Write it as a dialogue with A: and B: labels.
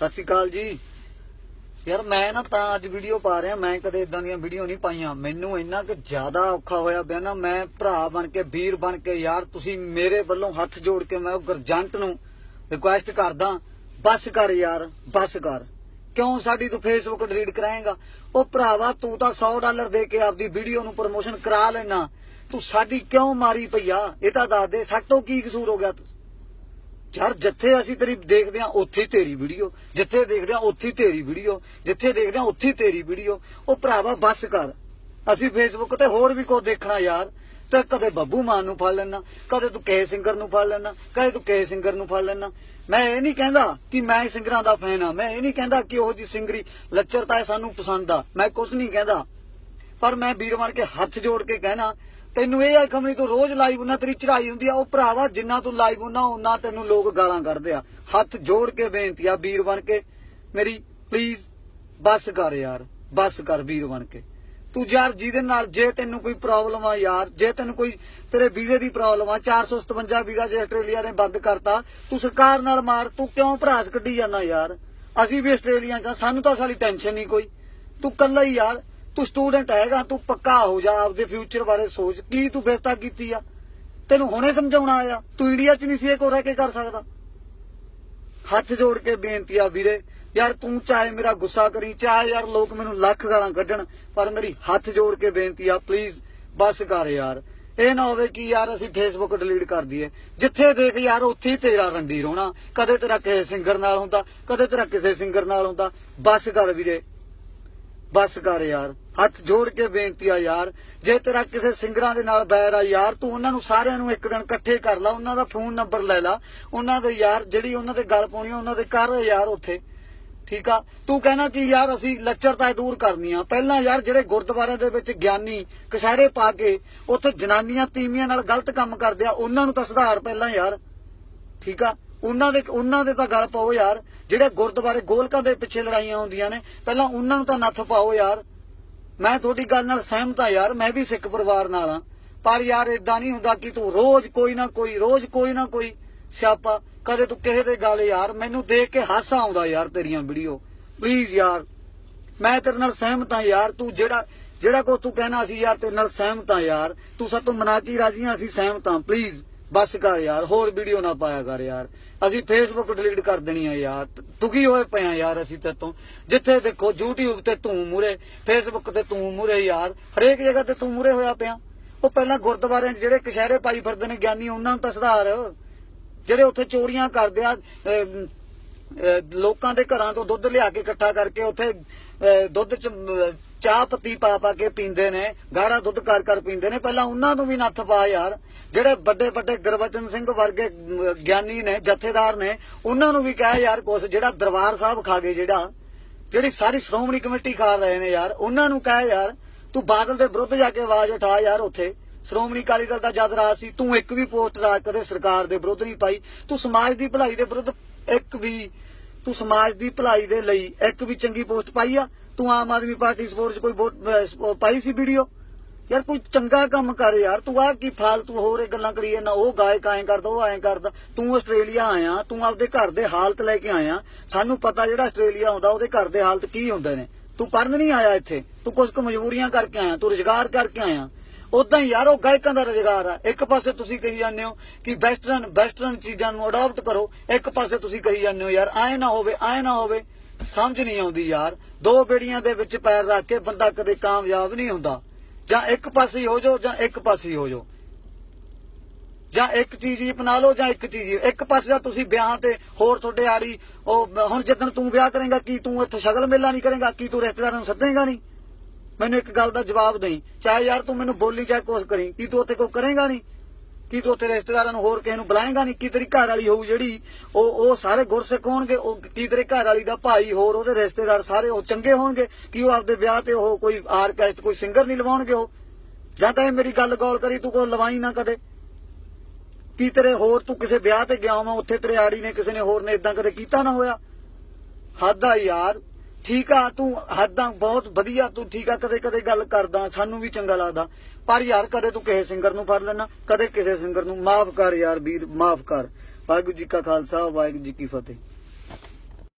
A: ਸਤਿ ਸ਼੍ਰੀ ਅਕਾਲ ਜੀ। ਯਾਰ ਮੈਂ ਨਾ ਤਾਂ ਅੱਜ ਵੀਡੀਓ ਪਾ ਰਿਹਾ, ਮੈਂ ਕਦੇ ਇਦਾਂ ਦੀਆਂ ਵੀਡੀਓ ਨਹੀਂ ਪਾਈਆਂ। ਮੈਨੂੰ ਇੰਨਾ ਕਿ ਜ਼ਿਆਦਾ ਔਖਾ ਹੋਇਆ ਪਿਆ ਨਾ, ਮੈਂ ਭਰਾ ਬਣ ਕੇ, ਵੀਰ ਬਣ ਕੇ, ਯਾਰ ਤੁਸੀਂ ਮੇਰੇ ਵੱਲੋਂ ਹੱਥ ਜੋੜ ਕੇ ਮੈਂ ਉਹ ਗਰਜੰਟ ਨੂੰ ਰਿਕੁਐਸਟ ਕਰਦਾ, ਬਸ ਕਰ ਯਾਰ, ਬਸ ਕਰ। ਕਿਉਂ ਸਾਡੀ ਤੂੰ ਫੇਸਬੁੱਕ ਡਿਲੀਟ ਕਰਾਏਗਾ? ਉਹ ਭਰਾਵਾ, ਤੂੰ ਤਾਂ 100 ਡਾਲਰ ਦੇ ਕੇ ਆਪਦੀ ਵੀਡੀਓ ਨੂੰ ਪ੍ਰਮੋਸ਼ਨ ਕਰਾ ਲੈਣਾ ਤੂੰ ਸਾਡੀ ਕਿਉਂ ਮਾਰੀ ਪਈਆ ਇਹ ਤਾਂ ਦੱਸ ਦੇ, ਸਾਡੇ ਕੀ ਕਸੂਰ ਹੋ ਗਿਆ ਯਾਰ ਜਿੱਥੇ ਅਸੀਂ ਤੇਰੀ ਦੇਖਦੇ ਆ ਉੱਥੇ ਤੇਰੀ ਵੀਡੀਓ ਜਿੱਥੇ ਦੇਖਦੇ ਆ ਉੱਥੇ ਤੇਰੀ ਵੀਡੀਓ ਜਿੱਥੇ ਦੇਖਦੇ ਆ ਉੱਥੇ ਤੇਰੀ ਵੀਡੀਓ ਉਹ ਭਰਾਵਾ ਬੱਸ ਕਰ। ਅਸੀਂ ਫੇਸਬੁੱਕ ਤੇ ਹੋਰ ਵੀ ਕੁਝ ਦੇਖਣਾ ਯਾਰ। ਤੇ ਕਦੇ ਬੱਬੂ ਮਾਨ ਨੂੰ ਫੜ ਲੈਣਾ ਕਦੇ ਤੂੰ ਕਿਸੇ ਸਿੰਗਰ ਨੂੰ ਫੜ ਲੈਣਾ ਕਦੇ ਤੂੰ ਕਿਸੇ ਸਿੰਗਰ ਨੂੰ ਫੜ ਲੈਣਾ ਮੈਂ ਇਹ ਨਹੀਂ ਕਹਿੰਦਾ ਕਿ ਮੈਂ ਸਿੰਗਰਾਂ ਦਾ ਫੈਨ ਆ ਮੈਂ ਇਹ ਨਹੀਂ ਕਹਿੰਦਾ ਕਿ ਉਹ ਜੀ ਸਿੰਗਰੀ ਲੱਚਰਤਾ ਹੈ ਸਾਨੂੰ ਪਸੰਦ ਆ। ਮੈਂ ਕੁਝ ਨਹੀਂ ਕਹਿੰਦਾ। ਪਰ ਮੈਂ ਵੀਰ ਬਣ ਕੇ ਹੱਥ ਜੋੜ ਕੇ ਕਹਿਣਾ ਤੈਨੂੰ ਇਹ ਆਖਮ ਨਹੀਂ ਤੂੰ ਰੋਜ਼ ਲਾਈਵ ਉਹਨਾਂ ਤੇਰੀ ਚੜਾਈ ਹੁੰਦੀ ਆ, ਉਹ ਭਰਾਵਾ ਜਿੰਨਾ ਤੂੰ ਲਾਈਵ ਉਹਨਾਂ ਉਹਨਾਂ ਤੈਨੂੰ ਲੋਕ ਗਾਲਾਂ ਕੱਢਦੇ ਆ। ਹੱਥ ਜੋੜ ਕੇ ਬੇਨਤੀ ਆ ਵੀਰ ਬਣ ਕੇ, ਮੇਰੀ ਪਲੀਜ਼ ਬੱਸ ਕਰ ਯਾਰ, ਬਸ ਕਰ ਵੀਰ ਬਣ ਕੇ। ਤੂੰ ਯਾਰ ਜਿਹਦੇ ਨਾਲ ਜੇ ਤੈਨੂੰ ਕੋਈ ਪ੍ਰੋਬਲਮ ਆ ਯਾਰ, ਜੇ ਤੈਨੂੰ ਕੋਈ ਤੇਰੇ ਵੀਜ਼ੇ ਦੀ ਪ੍ਰੋਬਲਮ ਆ 457 ਵੀਜ਼ਾ ਜੇ ਆਸਟ੍ਰੇਲੀਆ ਨੇ ਬੰਦ ਕਰਤਾ, ਤੂੰ ਸਰਕਾਰ ਨਾਲ ਮਾਰ, ਤੂੰ ਕਿਉਂ ਭਰਾਸ ਕੱਢੀ ਜਾਂਦਾ ਯਾਰ? ਅਸੀਂ ਵੀ ਆਸਟ੍ਰੇਲੀਆ ਚ ਸਾਨੂੰ ਤਾਂ ਸਾਲੀ ਟੈਨਸ਼ਨ ਨਹੀਂ ਕੋਈ। ਤੂੰ ਕੱਲਾ ਹੀ ਯਾਰ ਤੂੰ ਸਟੂਡੈਂਟ ਹੈਗਾ, ਤੂੰ ਪੱਕਾ ਹੋ ਜਾ, ਆਪਦੇ ਫਿਊਚਰ ਬਾਰੇ ਸੋਚ। ਕੀ ਤੂੰ ਬੇਤਾ ਕੀਤੀ ਆ? ਤੈਨੂੰ ਹੁਣੇ ਸਮਝਾਉਣਾ ਆਇਆ। ਤੂੰ ਇੰਡੀਆ 'ਚ ਨਹੀਂ ਸੀ ਇਹ ਕੋ ਰਹਿ ਕੇ ਕਰ ਸਕਦਾ। ਹੱਥ ਜੋੜ ਕੇ ਬੇਨਤੀ ਆ ਵੀਰੇ, ਯਾਰ ਤੂੰ ਚਾਹੇ ਮੇਰਾ ਗੁੱਸਾ ਕਰੀ, ਚਾਹੇ ਯਾਰ ਲੋਕ ਮੈਨੂੰ ਲੱਖ ਗਾਲਾਂ ਕੱਢਣ, ਪਰ ਮੇਰੀ ਹੱਥ ਜੋੜ ਕੇ ਬੇਨਤੀ ਆ ਪਲੀਜ਼ ਬਸ ਕਰ ਯਾਰ। ਇਹ ਨਾ ਹੋਵੇ ਕਿ ਯਾਰ ਅਸੀਂ ਫੇਸਬੁੱਕ ਡਿਲੀਟ ਕਰ ਦਈਏ। ਜਿੱਥੇ ਦੇਖ ਯਾਰ, ਉੱਥੇ ਹੀ ਤੇਰਾ ਰੰਡੀ ਰੋਣਾ। ਕਦੇ ਤੇਰਾ ਕਿਸੇ ਸਿੰਗਰ ਨਾਲ ਹੁੰਦਾ, ਕਦੇ ਤੇਰਾ ਕਿਸੇ ਸਿੰਗਰ ਨਾਲ ਹੁੰਦਾ। ਬਸ ਕਰ ਵੀਰੇ। ਬਸ ਕਰ ਯਾਰ ਹੱਥ ਜੋੜ ਕੇ ਬੇਨਤੀ ਆ ਯਾਰ ਜੇ ਤੇਰਾ ਕਿਸੇ ਸਿੰਗਰਾਂ ਦੇ ਨਾਲ ਬੈਰ ਆ ਯਾਰ ਤੂੰ ਉਹਨਾਂ ਨੂੰ ਸਾਰਿਆਂ ਨੂੰ ਇੱਕ ਦਿਨ ਇਕੱਠੇ ਕਰ ਲਾ ਉਹਨਾਂ ਦਾ ਫੋਨ ਨੰਬਰ ਲੈ ਲਾ ਉਹਨਾਂ ਦੇ ਯਾਰ ਜਿਹੜੀ ਉਹਨਾਂ ਦੇ ਗੱਲ ਪਾਉਣੀ ਆ, ਉਹਨਾਂ ਦੇ ਕਰ ਯਾਰ ਉੱਥੇ ਠੀਕ ਆ? ਤੂੰ ਕਹਿਣਾ ਕਿ ਯਾਰ ਅਸੀਂ ਲੱਚਰਤਾ ਦੂਰ ਕਰਨੀ ਆ ਪਹਿਲਾਂ ਯਾਰ ਜਿਹੜੇ ਗੁਰਦੁਆਰੇ ਦੇ ਵਿੱਚ ਗਿਆਨੀ ਕਸ਼ਹਿਰੇ ਪਾ ਕੇ ਉੱਥੇ ਜਨਾਨੀਆਂ ਤੀਵੀਆਂ ਨਾਲ ਗਲਤ ਕੰਮ ਕਰਦੇ ਆ ਉਹਨਾਂ ਨੂੰ ਤਾਂ ਸੁਧਾਰ ਪਹਿਲਾਂ ਯਾਰ ਠੀਕ ਆ? ਉਹਨਾਂ ਦੇ ਉਹਨਾਂ ਦੇ ਤਾਂ ਗੱਲ ਪਾਓ ਯਾਰ। ਜਿਹੜੇ ਗੁਰਦੁਆਰੇ ਗੋਲਕਾਂ ਦੇ ਪਿੱਛੇ ਲੜਾਈਆਂ ਹੁੰਦੀਆਂ ਨੇ, ਪਹਿਲਾਂ ਉਹਨਾਂ ਨੂੰ ਤਾਂ ਨੱਥ ਪਾਓ ਯਾਰ। ਮੈਂ ਤੁਹਾਡੀ ਗੱਲ ਨਾਲ ਸਹਿਮਤ ਆ ਯਾਰ, ਮੈਂ ਵੀ ਸਿੱਖ ਪਰਿਵਾਰ ਨਾਲ ਆ ਪਰ ਯਾਰ ਇਦਾਂ ਨਹੀਂ ਹੁੰਦਾ ਕਿ ਤੂੰ ਰੋਜ਼ ਕੋਈ ਨਾ ਕੋਈ, ਰੋਜ਼ ਕੋਈ ਨਾ ਕੋਈ ਸਿਆਪਾ, ਕਦੇ ਤੂੰ ਕਿਸੇ ਦੇ ਗੱਲ ਯਾਰ। ਮੈਨੂੰ ਦੇਖ ਕੇ ਹਾਸਾ ਆਉਂਦਾ ਯਾਰ ਤੇਰੀਆਂ ਵੀਡੀਓ। ਪਲੀਜ਼ ਯਾਰ, ਮੈਂ ਤੇਰੇ ਨਾਲ ਸਹਿਮਤ ਆ ਯਾਰ। ਤੂੰ ਜਿਹੜਾ ਜਿਹੜਾ ਕੋ ਤੂੰ ਕਹਿਣਾ ਸੀ ਯਾਰ, ਤੇਰੇ ਨਾਲ ਸਹਿਮਤ ਆ ਯਾਰ। ਤੂੰ ਸਭ ਤੋਂ ਮਨਾ ਕੀ ਰਾਜੀ ਆ, ਅਸੀਂ ਸਹਿਮਤ ਆ ਪਲੀਜ਼ ਬਸ ਕਰ ਯਾਰ, ਹੋਰ ਵੀਡੀਓ ਨਾ ਪਾਇਆ ਕਰ ਯਾਰ। ਅਸੀਂ ਫੇਸਬੁੱਕ ਡਿਲੀਟ ਕਰ ਦੇਣੀ ਆ ਯਾਰ। ਦੁਖੀ ਹੋਏ ਪਏ ਯਾਰ ਅਸੀਂ ਤੇ ਤੋਂ? ਜਿੱਥੇ ਦੇਖੋ, YouTube ਤੇ ਤੂੰ ਮੂਰੇ ਫੇਸਬੁੱਕ ਤੇ ਤੂੰ ਮੂਰੇ ਯਾਰ। ਹਰੇਕ ਜਗ੍ਹਾ ਤੇ ਤੂੰ ਮੂਰੇ ਹੋਇਆ ਪਿਆ। ਉਹ ਪਹਿਲਾਂ ਗੁਰਦੁਆਰਿਆਂ 'ਚ ਜਿਹੜੇ ਕਸ਼ਹਿਰੇ ਪਾਈ ਫਿਰਦੇ ਨੇ ਗਿਆਨੀ, ਉਹਨਾਂ ਨੂੰ ਤਾਂ ਸੁਧਾਰ। ਜਿਹੜੇ ਉੱਥੇ ਚੋਰੀਆਂ ਕਰਦੇ ਆ ਲੋਕਾਂ ਦੇ ਘਰਾਂ ਤੋਂ ਦੁੱਧ ਲਿਆ ਕੇ ਇਕੱਠਾ ਕਰਕੇ ਉੱਥੇ ਦੁੱਧ ਚ ਚਾਹ ਪੱਤੀ ਪਾ ਪਾ ਕੇ ਪੀਂਦੇ ਨੇ, ਗਾੜਾ ਦੁੱਧ ਕਰ ਕਰ ਪੀਂਦੇ ਨੇ। ਪਹਿਲਾਂ ਉਹਨਾਂ ਨੂੰ ਵੀ ਨੱਥ ਪਾ ਯਾਰ। ਜਿਹੜੇ ਵੱਡੇ ਵੱਡੇ ਗੁਰਬਚਨ ਸਿੰਘ ਵਰਗੇ ਗਿਆਨੀ ਨੇ, ਜਥੇਦਾਰ ਨੇ, ਉਹਨਾਂ ਨੂੰ ਵੀ ਕਹਿ ਯਾਰ ਕੁਛ, ਜਿਹੜਾ ਦਰਬਾਰ ਸਾਹਿਬ ਖਾ ਗਏ ਜਿਹੜਾ, ਜਿਹੜੀ ਸਾਰੀ ਸ਼੍ਰੋਮਣੀ ਕਮੇਟੀ ਖਾ ਰਹੇ ਨੇ ਯਾਰ, ਉਹਨਾਂ ਨੂੰ ਕਹਿ ਯਾਰ, ਤੂੰ ਬਾਦਲ ਦੇ ਵਿਰੁੱਧ ਜਾ ਕੇ ਆਵਾਜ਼ ਉਠਾ ਯਾਰ ਉੱਥੇ। ਸ਼੍ਰੋਮਣੀ ਅਕਾਲੀ ਦਲ ਦਾ ਜਦ ਰਾਜ ਸੀ, ਤੂੰ ਇੱਕ ਵੀ ਪੋਸਟ ਰਾਜ ਕਦੇ ਸਰਕਾਰ ਦੇ ਵਿਰੁੱਧ ਨਹੀਂ ਪਾਈ। ਤੂੰ ਸਮਾਜ ਦੀ ਭਲਾਈ ਦੇ ਵਿਰੁੱਧ ਇੱਕ ਵੀ, ਤੂੰ ਸਮਾਜ ਦੀ ਭਲਾਈ ਦੇ ਲਈ ਇੱਕ ਵੀ ਚੰਗੀ ਪੋਸਟ ਪਾਈ ਆ। ਤੂੰ ਆਮ ਆਦਮੀ ਪਾਰਟੀ ਸਪੋਰਟ 'ਚ ਕੋਈ ਵੋਟ ਪਾਈ ਸੀ ਵੀਡੀਓ? ਯਾਰ ਕੋਈ ਚੰਗਾ ਕੰਮ ਕਰ ਯਾਰ, ਤੂੰ ਆ ਕੀ ਫਾਲਤੂ ਹੋਰ ਇਹ ਗੱਲਾਂ ਕਰੀ ਨਾ ਉਹ ਗਾਇਕ ਐਂ ਕਰਦਾ, ਉਹ ਐਂ ਕਰਦਾ, ਤੂੰ ਆਸਟ੍ਰੇਲੀਆ ਆਇਆ, ਤੂੰ ਆਪਦੇ ਘਰ ਦੇ ਹਾਲਤ ਲੈ ਕੇ ਆਇਆ, ਸਾਨੂੰ ਪਤਾ ਜਿਹੜਾ ਆਸਟ੍ਰੇਲੀਆ ਆਉਂਦਾ, ਉਹਦੇ ਘਰ ਦੇ ਹਾਲਤ ਕੀ ਹੁੰਦੇ ਨੇ। ਤੂੰ ਪੜਨ ਨਹੀਂ ਆਇਆ ਇੱਥੇ, ਤੂੰ ਕੁਝ ਕੁ ਮਜਬੂਰੀਆਂ ਕਰਕੇ ਆਇਆ, ਤੂੰ ਰੁਜ਼ਗਾਰ ਕਰਕੇ ਆਇਆ। ਉਦਾਂ ਯਾਰ, ਉਹ ਗਾਇਕਾਂ ਦਾ ਰੁਜ਼ਗਾਰ ਆ। ਇੱਕ ਪਾਸੇ ਤੁਸੀਂ ਕਹੀ ਜਾਂਦੇ ਹੋ ਕਿ ਵੈਸਟਰਨ ਵੈਸਟਰਨ ਚੀਜ਼ਾਂ ਨੂੰ ਅਡਾਪਟ ਕਰੋ, ਇੱਕ ਪਾਸੇ ਤੁਸੀਂ ਕਹੀ ਜਾਂਦੇ ਹੋ ਯਾਰ, ਐ ਨਾ ਹੋਵੇ, ਐ ਨਾ ਹੋਵੇ। ਸਮਝ ਨਹੀਂ ਆਉਂਦੀ ਯਾਰ। ਦੋ ਬੇੜੀਆਂ ਦੇ ਵਿੱਚ ਪੈਰ ਰੱਖ ਕੇ ਬੰਦਾ ਕਦੇ ਕਾਮਯਾਬ ਨਹੀਂ ਹੁੰਦਾ। ਜਾਂ ਇੱਕ ਪਾਸੇ ਹੋ ਜਾਓ ਜਾਂ ਇੱਕ ਪਾਸੇ ਹੋ ਜਾਓ। ਜਾਂ ਇੱਕ ਚੀਜ਼ ਹੀ ਅਪਣਾ ਲਓ ਜਾਂ ਇੱਕ ਚੀਜ਼ ਹੀ। ਇੱਕ ਪਾਸੇ ਦਾ ਤੁਸੀਂ ਵਿਆਹ ਤੇ ਹੋਰ ਤੁਹਾਡੇ ਆੜੀ, ਉਹ ਹੁਣ ਜਦੋਂ ਤੂੰ ਵਿਆਹ ਕਰੇਗਾ, ਕੀ ਤੂੰ ਇੱਥੇ ਸ਼ਗਲ ਮੇਲਾ ਨਹੀਂ ਕਰੇਗਾ? ਕੀ ਤੂੰ ਰਿਸ਼ਤੇਦਾਰਾਂ ਨੂੰ ਸੱਦੇਗਾ ਨਹੀਂ? ਮੈਨੂੰ ਇੱਕ ਗੱਲ ਦਾ ਜਵਾਬ ਦੇਈ। ਚਾਹੇ ਯਾਰ ਤੂੰ ਮੈਨੂੰ ਬੋਲੀ ਚਾਹੇ ਕੁਛ ਕਰੀ। ਕੀ ਤੂੰ ਉੱਥੇ ਕੋਈ ਕਰੇਗਾ ਨਹੀਂ? ਕੀ ਤੂੰ ਉੱਥੇ ਰਿਸ਼ਤੇਦਾਰਾਂ ਨੂੰ ਹੋਰ ਕਿਸੇ ਨੂੰ ਬੁਲਾਏਗਾ ਨਹੀਂ? ਕੀ ਤੇਰੀ ਘਰ ਵਾਲੀ ਹੋਊ ਜਿਹੜੀ ਉਹ ਉਹ ਸਾਰੇ ਗੁਰਸਿੱਖ ਹੋਣਗੇ? ਉਹ ਕੀ ਤੇਰੇ ਘਰ ਵਾਲੀ ਦਾ ਭਾਈ ਹੋਰ ਉਹਦੇ ਰਿਸ਼ਤੇਦਾਰ ਸਾਰੇ ਉਹ ਚੰਗੇ ਹੋਣਗੇ? ਕੀ ਉਹ ਆਪਦੇ ਵਿਆਹ ਤੇ ਉਹ ਕੋਈ ਆਰਕੈਸਟ ਕੋਈ ਸਿੰਗਰ ਨਹੀਂ ਲਵਾਉਣਗੇ ਉਹ? ਜਾਂ ਤਾਂ ਇਹ ਮੇਰੀ ਗੱਲ ਗੌਲ ਕਰੀ, ਤੂੰ ਕੋਈ ਲਵਾਈ ਨਾ ਕਦੇ। ਕੀ ਤੇਰੇ ਹੋਰ ਤੂੰ ਕਿਸੇ ਵਿਆਹ ਤੇ ਗਿਆ ਹੋਵਾਂ ਉੱਥੇ ਤੇਰੇ ਆੜੀ ਨੇ ਕਿਸੇ ਨੇ ਹੋਰ ਨੇ ਇਦਾਂ ਕਦੇ ਕੀਤਾ ਨਾ ਹੋਇਆ? ਹੱਦ ਆ ਯਾਰ। ਠੀਕ ਆ, ਤੂੰ ਹੱਦਾਂ ਬਹੁਤ ਵਧੀਆ, ਤੂੰ ਠੀਕ ਆ, ਕਦੇ ਕਦੇ ਗੱਲ ਕਰਦਾ, ਸਾਨੂੰ ਵੀ ਚੰਗਾ ਲੱਗਦਾ। ਪਰ ਯਾਰ, ਕਦੇ ਤੂੰ ਕਿਸੇ ਸਿੰਗਰ ਨੂੰ ਫੜ ਲੈਣਾ ਕਦੇ ਕਿਸੇ ਸਿੰਗਰ ਨੂੰ, ਮਾਫ ਕਰ ਯਾਰ ਵੀਰ, ਮਾਫ ਕਰ। ਵਾਹਿਗੁਰੂ ਜੀ ਕਾ ਖਾਲਸਾ, ਵਾਹਿਗੁਰੂ ਜੀ ਕੀ ਫਤਿਹ।